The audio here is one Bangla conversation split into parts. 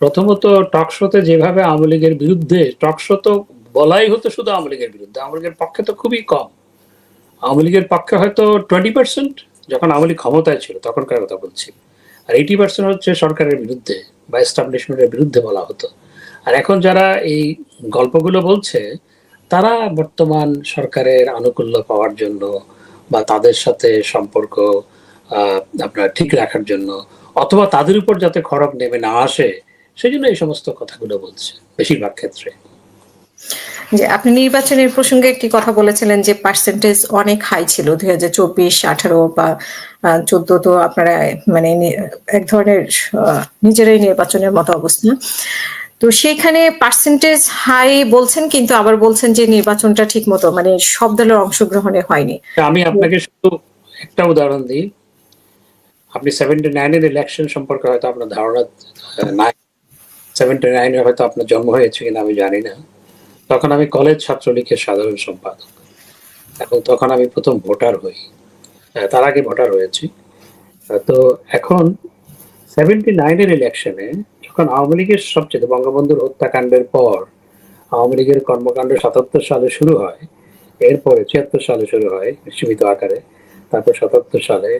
প্রথমত টক শোতে যেভাবে আওয়ামী লীগের বিরুদ্ধে, টক শো তো বলাই হতো শুধু আওয়ামী লীগের বিরুদ্ধে, আওয়ামী লীগের পক্ষে তো খুবই কম। আওয়ামী লীগের পক্ষে হয়তো টোয়েন্টি পার্সেন্ট যখন আওয়ামী লীগ ক্ষমতায় ছিল, তখনকার কথা বলছি। আর এইটি পার্সেন্ট হচ্ছে সরকারের বিরুদ্ধে বা এস্টাবলিশমেন্টের বিরুদ্ধে বলা হতো। আর এখন যারা এই গল্পগুলো বলছে, তারা বর্তমান সরকারের আনুকূল্য পাওয়ার জন্য বা তাদের সাথে সম্পর্ক আপনার ঠিক রাখার জন্য অথবা তাদের উপর যাতে খড়গ নেমে না আসে সেই জন্য এই সমস্ত কথাগুলো বলছে বেশিরভাগ ক্ষেত্রে। যে আপনি নির্বাচনের প্রসঙ্গে একটি কথা বলেছিলেন যে পার্সেন্টেজ অনেক হাই ছিল দুই হাজার চব্বিশ আঠারো বা চোদ্দ তো আপনারা মানে এক ধরনের নিজেরাই নির্বাচনের মতো অবস্থা। তো সেইখানে পার্সেন্টেজ হাই বলছেন কিন্তু আবার বলছেন যে নির্বাচনটা ঠিক মতো মানে সব দলের অংশগ্রহণে হয়নি। আমি আপনাকে শুধু একটা উদাহরণ দিই। আপনি সেভেন্টি নাইনের ইলেকশন সম্পর্কে হয়তো আপনার ধারণা নাই। সেভেন্টি নাইনে হয়তো আপনার জন্ম হয়েছে কিনা আমি জানি না। তখন আমি কলেজ ছাত্রলীগের সাধারণ সম্পাদক। এখন তখন আমি প্রথম ভোটার হই। তার আগে ভোটার হয়েছি। তো এখন সেভেন্টি নাইনের ইলেকশনে যখন আওয়ামী লীগের সবচেয়ে বঙ্গবন্ধুর হত্যাকাণ্ডের পর আওয়ামী লীগের কর্মকাণ্ড সাতাত্তর সালে শুরু হয়, এরপরে ছিয়াত্তর সালে শুরু হয় সীমিত আকারে, তারপর সাতাত্তর সালে।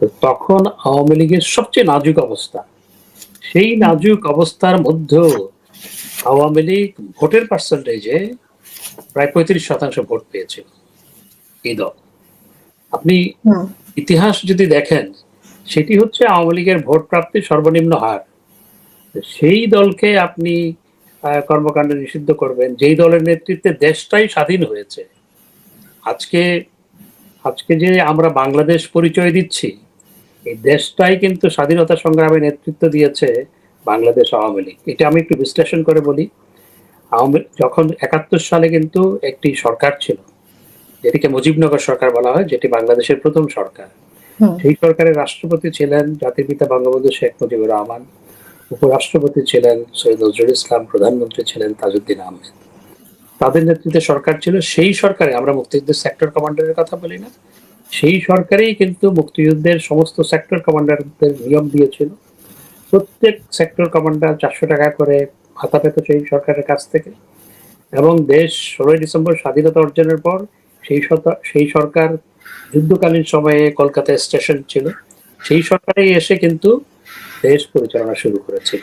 তো তখন আওয়ামী লীগের সবচেয়ে নাজুক অবস্থা সেই নাজুক অবস্থার মধ্যেও আওয়ামী লীগ ভোটের পার্সেন্টেজে প্রায় পঁয়ত্রিশ শতাংশ ভোট পেয়েছিল এই দল। আপনি ইতিহাস যদি দেখেন সেটি হচ্ছে আওয়ামী লীগের ভোট প্রাপ্তির সর্বনিম্ন হার। সেই দলকে আপনি কর্মকাণ্ড নিষিদ্ধ করবেন যেই দলের নেতৃত্বে দেশটাই স্বাধীন হয়েছে। আজকে আজকে যে আমরা বাংলাদেশ পরিচয় দিচ্ছি এই দেশটাই কিন্তু স্বাধীনতা সংগ্রামে নেতৃত্ব দিয়েছে বাংলাদেশ আওয়ামী লীগ। এটা আমি একটু বিশ্লেষণ করে বলি। আওয়ামী যখন একাত্তর সালে কিন্তু একটি সরকার ছিল যেটিকে মুজিবনগর সরকার বলা হয় যেটি বাংলাদেশের প্রথম সরকার। সেই সরকারের রাষ্ট্রপতি ছিলেন জাতির পিতা বঙ্গবন্ধু শেখ মুজিবুর রহমান উপরাষ্ট্রপতি ছিলেন সৈয়দ নজরুল ইসলাম প্রধানমন্ত্রী ছিলেন তাজউদ্দিন আহমেদ। তাদের নেতৃত্বে সরকার ছিল। সেই সরকারে আমরা মুক্তিযুদ্ধের সেক্টর কমান্ডারের কথা বলি না। সেই সরকারেই কিন্তু মুক্তিযুদ্ধের সমস্ত সেক্টর কমান্ডারদের নিয়ম দিয়েছিল। প্রত্যেক সেক্টর কমান্ডার চারশো টাকা করে ভাতা পেত সেই সরকারের কাছ থেকে। এবং দেশ ষোলোই ডিসেম্বর স্বাধীনতা অর্জনের পর সেই সেই সরকার যুদ্ধকালীন সময়ে কলকাতায় স্টেশন ছিল। সেই সরকারেই এসে কিন্তু দেশ পরিচালনা শুরু করেছিল।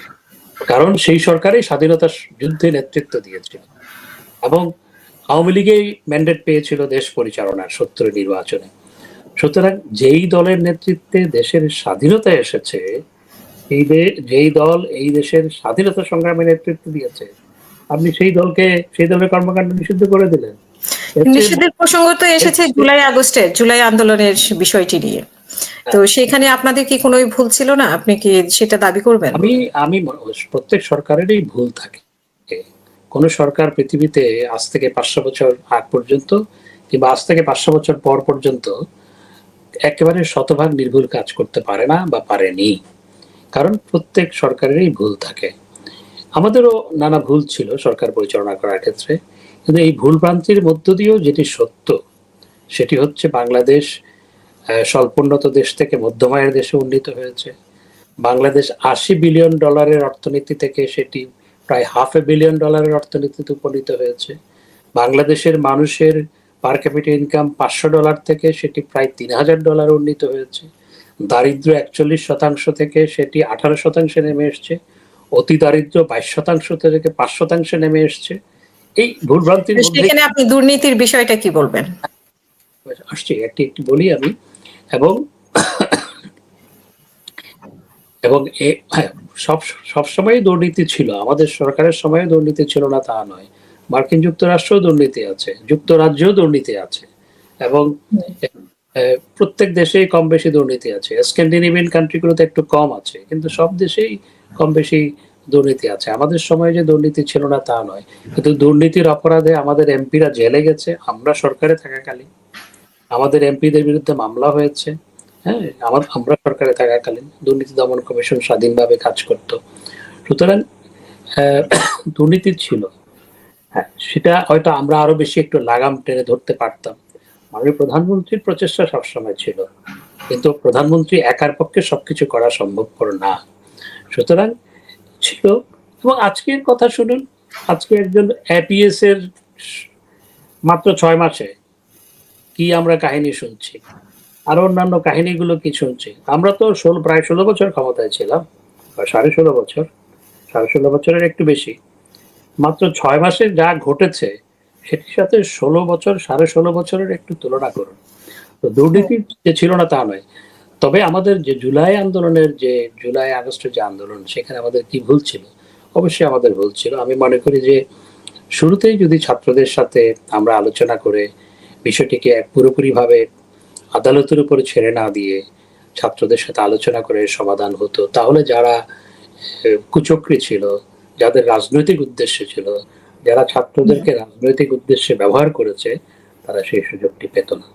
কারণ সেই সরকারই স্বাধীনতা যুদ্ধে নেতৃত্ব দিয়েছিল। এবং আওয়ামী লীগেই ম্যান্ডেট পেয়েছিল দেশ পরিচালনার সত্তর নির্বাচনে। সুতরাং যেই দলের নেতৃত্বে দেশের স্বাধীনতা এসেছে এই যেই দল এই দেশের স্বাধীনতা সংগ্রামে নেতৃত্ব দিয়েছে আপনি সেই দলকে সেই দলের কর্মকাণ্ড নিষিদ্ধ করে দিলেন। নিষেধের প্রসঙ্গ তো এসেছে জুলাই আগস্টে জুলাই আন্দোলনের বিষয়টি নিয়ে। তো সেখানে আপনাদের কি কোনো ভুল ছিল না? আপনি কি সেটা দাবি করবেন? আমি আমি প্রত্যেক সরকারেরই ভুল থাকে। কোন সরকার পৃথিবীতে আজ থেকে পাঁচশো বছর আগ পর্যন্ত কিংবা আজ থেকে পাঁচশো বছর পর পর্যন্ত একেবারে শতভাগ নির্ভুল কাজ করতে পারে না বা পারেনি। কারণ প্রত্যেক সরকারেরই ভুল থাকে। আমাদেরও নানা ভুল ছিল সরকার পরিচালনা করার ক্ষেত্রে। কিন্তু এই ভুল ভ্রান্তির মধ্য দিয়েও যেটি সত্য, সেটি হচ্ছে বাংলাদেশ স্বল্পোন্নত দেশ থেকে মধ্যমায়ের দেশে উন্নীত হয়েছে। বাংলাদেশ আশি বিলিয়ন ডলারের অর্থনীতি থেকে সেটি প্রায় হাফ এ বিলিয়ন ডলারের অর্থনীতিতে উপনীত হয়েছে। বাংলাদেশের মানুষের পার ক্যাপিটাল ইনকাম পাঁচশো ডলার থেকে সেটি প্রায় তিন হাজার ডলার উন্নীত হয়েছে। দারিদ্র একচল্লিশ শতাংশ থেকে সেটি আঠারো শতাংশে নেমে এসছে। অতি দারিদ্র বাইশ শতাংশ থেকে পাঁচ শতাংশে নেমে এসছে। এই ভুলভ্রান্তির সেখানে আপনি দুর্নীতির বিষয়টা কি বলবেন? আসছি একটি একটি বলি আমি। এবং এবং হ্যাঁ, সব সবসময় দুর্নীতি ছিল। আমাদের সরকারের সময়ে দুর্নীতি ছিল না তা নয়। মার্কিন যুক্তরাষ্ট্র দুর্নীতি আছে, যুক্তরাজ্যেও দুর্নীতি আছে, এবং প্রত্যেক দেশেই কম বেশি দুর্নীতি আছে। স্ক্যান্ডিনেভিয়ান কান্ট্রিগুলোতে একটু কম আছে, কিন্তু সব দেশেই কম বেশি দুর্নীতি আছে। আমাদের সময়ে যে দুর্নীতি ছিল না তা নয়। কিন্তু দুর্নীতির অপরাধে আমাদের এমপিরা জেলে গেছে, আমরা সরকারে থাকাকালীন। আমাদের এমপিদের বিরুদ্ধে মামলা হয়েছে হ্যাঁ আমার আমরা সরকারে থাকাকালীন। দুর্নীতি দমন কমিশন স্বাধীনভাবে কাজ করত। সুতরাং দুর্নীতি ছিল। সেটা হয়তো আমরা আরও বেশি একটু লাগাম টেনে ধরতে পারতাম। মাননীয় প্রধানমন্ত্রীর প্রচেষ্টা সবসময় ছিল। কিন্তু প্রধানমন্ত্রী একার পক্ষে সবকিছু করা সম্ভবপর না। সুতরাং ছিল। এবং আজকের কথা শুনুন, আজকে একজন এপিএস এর মাত্র ছয় মাসে কি আমরা কাহিনী শুনছি? আর অন্যান্য কাহিনীগুলো কি শুনছি? আমরা তো ষোলো, প্রায় ষোলো বছর ক্ষমতায় ছিলাম, বা সাড়ে ষোলো বছর, সাড়ে ষোলো বছরের একটু বেশি। মাত্র ছয় মাসে যা ঘটেছে, সেটির সাথে ষোলো বছর, সাড়ে ষোলো বছরের একটু তুলনা করুন। তো দুর্নীতি যে ছিল না তা নয়। তবে আমাদের যে জুলাই আন্দোলনের যে, জুলাই আগস্টের যে আন্দোলন, সেখানে আমাদের কি ভুল ছিল? অবশ্যই আমাদের ভুল ছিল। আমি মনে করি যে, শুরুতেই যদি ছাত্রদের সাথে আমরা আলোচনা করে বিষয়টিকে পুরোপুরিভাবে আদালতের উপরে ছেড়ে না দিয়ে ছাত্রদের সাথে আলোচনা করে সমাধান হতো, তাহলে যারা কুচক্রী ছিল যাদের রাজনৈতিক উদ্দেশ্য ছিল, যারা ছাত্রদেরকে রাজনৈতিক উদ্দেশ্যে ব্যবহার করেছে, তারা সেই সুযোগটি পেত না।